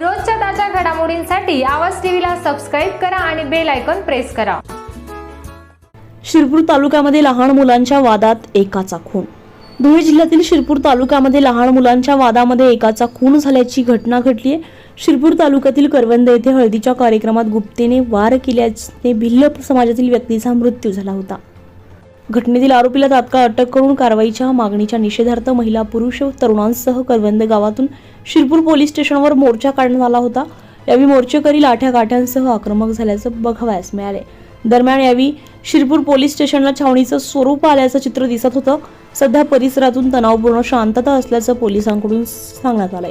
रोजच्या ताज्या घडामोडींसाठी आवाज टीव्हीला सबस्क्राईब करा आणि बेल आयकॉन प्रेस करा. शिरपूर तालुक्यामध्ये लहान मुलांच्या वादात एकाचा खून. धुळे जिल्ह्यातील शिरपूर तालुक्यामध्ये लहान मुलांच्या वादामध्ये एकाचा खून झाल्याची घटना घडली आहे शिरपूर तालुक्यातील करवंद येथे हळदीच्या कार्यक्रमात गुप्तेने वार केल्याने भिल्ल समाजातील व्यक्तीचा मृत्यू झाला होता. घटनेतील आरोपीला तात्काळ अटक करून कारवाईच्या मागणीच्या निषेधार्थ महिला पुरुष तरुणांसह करवंद गावातून शिरपूर पोलीस स्टेशनवर मोर्चा काढण्यात आला होता. यावेळी मोर्चेकरी लाठ्या काठ्यांसह आक्रमक झाल्याचं बघावयास मिळाले. दरम्यान यावेळी शिरपूर पोलीस स्टेशनला छावणीचं स्वरूप आल्याचं चित्र दिसत होतं. सध्या परिसरातून तणावपूर्ण शांतता असल्याचं पोलिसांकडून सांगण्यात आलंय.